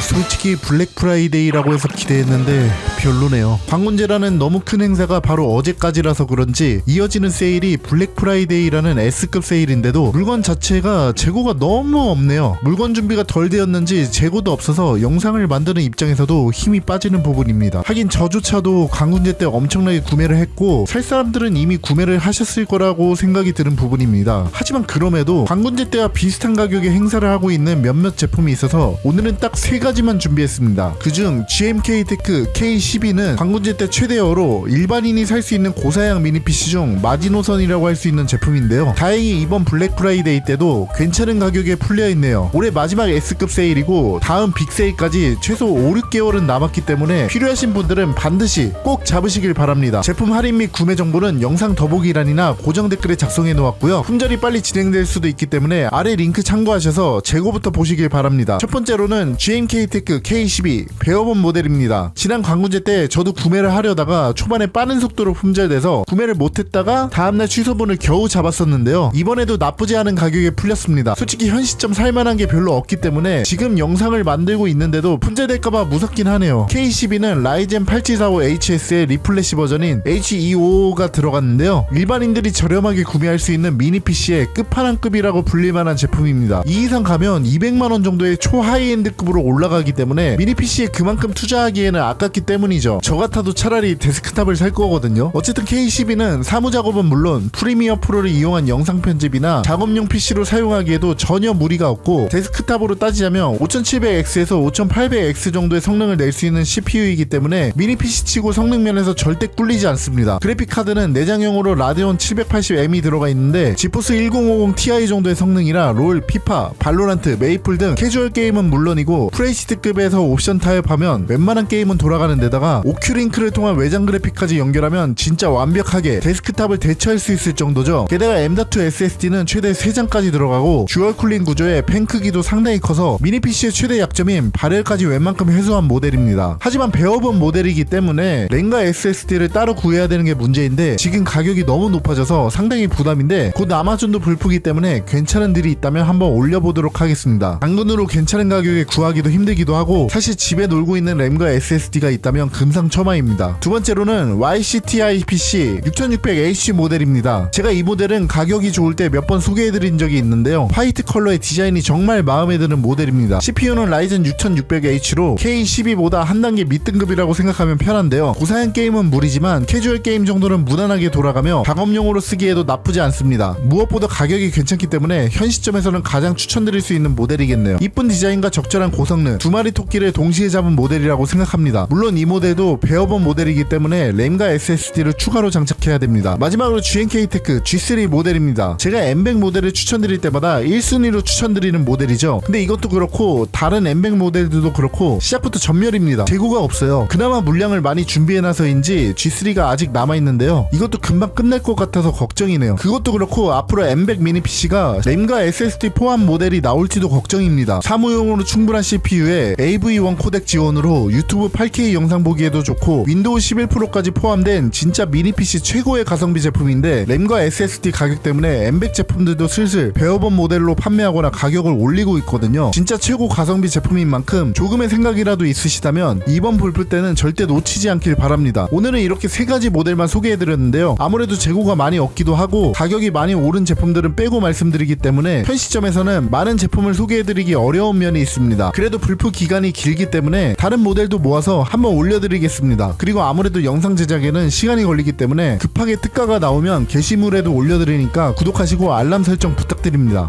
솔직히 블랙 프라이데이라고 해서 기대했는데 별로네요. 방문제라는 너무 큰 행사가 바로 어제까지라서 그런지 이어지는 세일이 블랙 프라이데이라는 S급 세일인데도 물건 자체가 재고가 너무 없네요. 물건 준비가 덜 되었는지 재고도 없어서 영상을 만드는 입장에서도 힘이 빠지는 부분입니다. 하긴 저조차도 강군제 때 엄청나게 구매를 했고 살 사람들은 이미 구매를 하셨을 거라고 생각이 드는 부분입니다. 하지만 그럼에도 광군제 때와 비슷한 가격에 행사를 하고 있는 몇몇 제품이 있어서 오늘은 딱 세 가지만 준비했습니다. 그중 GMK 테크 K12는 광군제 때 최대어로 일반인이 살 수 있는 고사양 미니 PC 중 마지노선이라고 할 수 있는 제품인데요. 다행히 이번 블랙 프라이데이 때도 괜찮은 가격에 풀려 있네요. 올해 마지막 S급 세일이고 다음 빅 세일까지 최소 5, 6개월은 남았기 때문에 필요하신 분들은 반드시 꼭 잡으시길 바랍니다. 제품 할인 및 구매 정보는 영상 더보기란이나 고정 댓글에 작성해 놓았고요. 품절이 빨리 진행될 수도 있기 때문에 아래 링크 참고하셔서 재고부터 보시길 바랍니다. 첫 번째로는 GMK 테크 K12 베어본 모델입니다. 지난 광군제 때 저도 구매를 하려다가 초반에 빠른 속도로 품절돼서 구매를 못했다가 다음날 취소분을 겨우 잡았었는데요. 이번에도 나쁘지 않은 가격에 풀렸습니다. 솔직히 현 시점 살만한 게 별로 없기 때문에 지금 영상을 만들고 있는데도 품절될까봐 무섭긴 하네요. K12는 라이젠 8745HS의 리플래시 버전인 H255가 들어갔는데요. 일반인들이 저렴하게 구매할 수 있는 미니 PC의 끝판왕급이라고 불릴 만한 제품입니다. 이 이상 가면 200만원 정도의 초하이엔드급으로 올라 가기 때문에 미니 PC에 그만큼 투자하기에는 아깝기 때문이죠. 저 같아도 차라리 데스크탑을 살 거거든요. 어쨌든 K12는 사무 작업은 물론 프리미어 프로를 이용한 영상 편집이나 작업용 PC로 사용하기에도 전혀 무리가 없고 데스크탑으로 따지자면 5700X에서 5800X 정도의 성능을 낼 수 있는 CPU이기 때문에 미니 PC 치고 성능 면에서 절대 꿀리지 않습니다. 그래픽 카드는 내장형으로 라데온 780M이 들어가 있는데 지포스 1050 Ti 정도의 성능이라 롤, 피파, 발로란트, 메이플 등 캐주얼 게임은 물론이고 프레시 트급에서 옵션 타협하면 웬만한 게임은 돌아가는 데다가 오큐링크를 통한 외장 그래픽까지 연결하면 진짜 완벽하게 데스크탑을 대체할 수 있을 정도죠. 게다가 M.2 SSD는 최대 3장까지 들어가고 듀얼 쿨링 구조에 펜 크기도 상당히 커서 미니 PC의 최대 약점인 발열까지 웬만큼 해소한 모델입니다. 하지만 배워본 모델이기 때문에 랭가 SSD를 따로 구해야 되는 게 문제인데 지금 가격이 너무 높아져서 상당히 부담인데 곧 아마존도 불프기 때문에 괜찮은 딜이 있다면 한번 올려보도록 하겠습니다. 당근으로 괜찮은 가격에 구하기도 힘들 기도 하고 사실 집에 놀고 있는 램과 SSD가 있다면 금상첨화입니다. 두 번째로는 YCTI PC 6600H 모델입니다. 제가 이 모델은 가격이 좋을 때 몇 번 소개해드린 적이 있는데요. 화이트 컬러의 디자인이 정말 마음에 드는 모델입니다. CPU는 라이젠 6600H로 K12보다 한 단계 밑등급이라고 생각하면 편한데요. 고사양 게임은 무리지만 캐주얼 게임 정도는 무난하게 돌아가며 작업용으로 쓰기에도 나쁘지 않습니다. 무엇보다 가격이 괜찮기 때문에 현 시점에서는 가장 추천드릴 수 있는 모델이겠네요. 이쁜 디자인과 적절한 고성능, 두 마리 토끼를 동시에 잡은 모델이라고 생각합니다. 물론 이 모델도 베어본 모델이기 때문에 램과 SSD를 추가로 장착해야 됩니다. 마지막으로 GNK 테크 G3 모델입니다. 제가 M100 모델을 추천드릴 때마다 1순위로 추천드리는 모델이죠. 근데 이것도 그렇고 다른 M100 모델들도 그렇고 시작부터 전멸입니다. 재고가 없어요. 그나마 물량을 많이 준비해놔서인지 G3가 아직 남아있는데요. 이것도 금방 끝날 것 같아서 걱정이네요. 그것도 그렇고 앞으로 M100 미니 PC가 램과 SSD 포함 모델이 나올지도 걱정입니다. 사무용으로 충분한 CPU 에 AV1 코덱 지원으로 유튜브 8K 영상 보기에도 좋고 윈도우 11 프로까지 포함된 진짜 미니 PC 최고의 가성비 제품인데 램과 SSD 가격 때문에 M100 제품들도 슬슬 베어본 모델로 판매하거나 가격을 올리고 있거든요. 진짜 최고 가성비 제품인 만큼 조금의 생각이라도 있으시다면 이번 볼풀 때는 절대 놓치지 않길 바랍니다. 오늘은 이렇게 세 가지 모델만 소개해드렸는데요. 아무래도 재고가 많이 없기도 하고 가격이 많이 오른 제품들은 빼고 말씀드리기 때문에 현 시점에서는 많은 제품을 소개해드리기 어려운 면이 있습니다. 그래도 불프 기간이 길기 때문에 다른 모델도 모아서 한번 올려드리겠습니다. 그리고 아무래도 영상 제작에는 시간이 걸리기 때문에 급하게 특가가 나오면 게시물에도 올려드리니까 구독하시고 알람 설정 부탁드립니다.